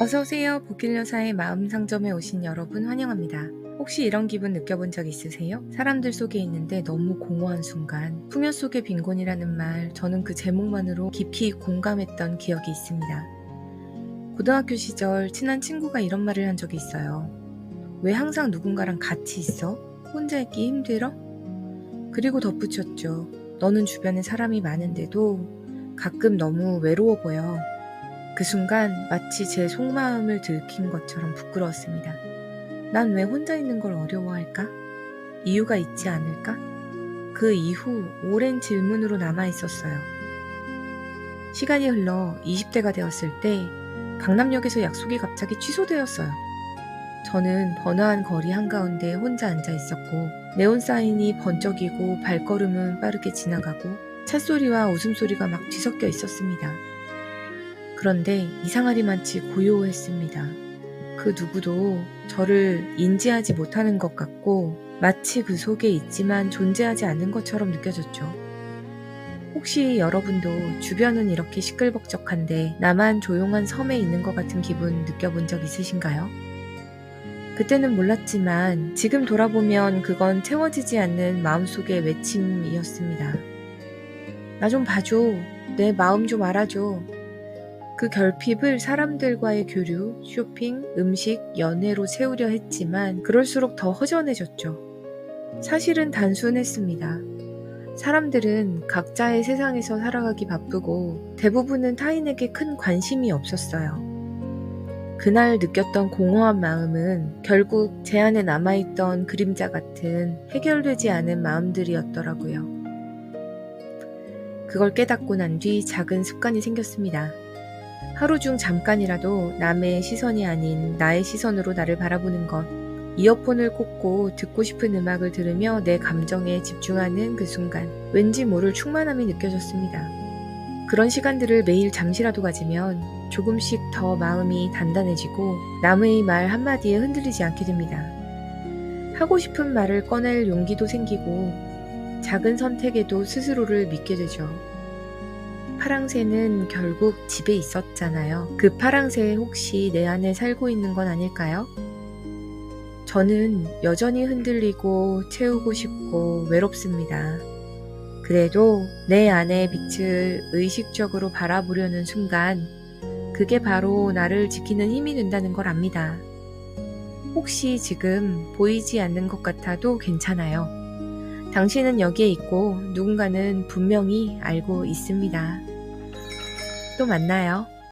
어서오세요. 복길여사의 마음 상점에 오신 여러분 환영합니다. 혹시 이런 기분 느껴본 적 있으세요? 사람들 속에 있는데 너무 공허한 순간. 풍요 속의 빈곤이라는 말, 저는 그 제목만으로 깊이 공감했던 기억이 있습니다. 고등학교 시절 친한 친구가 이런 말을 한 적이 있어요. 왜 항상 누군가랑 같이 있어? 혼자 있기 힘들어? 그리고 덧붙였죠. 너는 주변에 사람이 많은데도 가끔 너무 외로워 보여. 그 순간 마치 제 속마음을 들킨 것처럼 부끄러웠습니다. 난 왜 혼자 있는 걸 어려워할까? 이유가 있지 않을까? 그 이후 오랜 질문으로 남아 있었어요. 시간이 흘러 20대가 되었을 때 강남역에서 약속이 갑자기 취소되었어요. 저는 번화한 거리 한가운데 혼자 앉아 있었고 네온 사인이 번쩍이고 발걸음은 빠르게 지나가고 찻소리와 웃음소리가 막 뒤섞여 있었습니다. 그런데 이상하리만치 고요했습니다. 그 누구도 저를 인지하지 못하는 것 같고 마치 그 속에 있지만 존재하지 않는 것처럼 느껴졌죠. 혹시 여러분도 주변은 이렇게 시끌벅적한데 나만 조용한 섬에 있는 것 같은 기분 느껴본 적 있으신가요? 그때는 몰랐지만 지금 돌아보면 그건 채워지지 않는 마음속의 외침이었습니다. 나 좀 봐줘. 내 마음 좀 알아줘. 그 결핍을 사람들과의 교류, 쇼핑, 음식, 연애로 채우려 했지만 그럴수록 더 허전해졌죠. 사실은 단순했습니다. 사람들은 각자의 세상에서 살아가기 바쁘고 대부분은 타인에게 큰 관심이 없었어요. 그날 느꼈던 공허한 마음은 결국 제 안에 남아있던 그림자 같은 해결되지 않은 마음들이었더라고요. 그걸 깨닫고 난 뒤 작은 습관이 생겼습니다. 하루 중 잠깐이라도 남의 시선이 아닌 나의 시선으로 나를 바라보는 것. 이어폰을 꽂고 듣고 싶은 음악을 들으며 내 감정에 집중하는 그 순간, 왠지 모를 충만함이 느껴졌습니다. 그런 시간들을 매일 잠시라도 가지면 조금씩 더 마음이 단단해지고 남의 말 한마디에 흔들리지 않게 됩니다. 하고 싶은 말을 꺼낼 용기도 생기고 작은 선택에도 스스로를 믿게 되죠. 파랑새는 결국 집에 있었잖아요. 그 파랑새 혹시 내 안에 살고 있는 건 아닐까요? 저는 여전히 흔들리고 채우고 싶고 외롭습니다. 그래도 내 안의 빛을 의식적으로 바라보려는 순간, 그게 바로 나를 지키는 힘이 된다는 걸 압니다. 혹시 지금 보이지 않는 것 같아도 괜찮아요. 당신은 여기에 있고 누군가는 분명히 알고 있습니다. 또 만나요.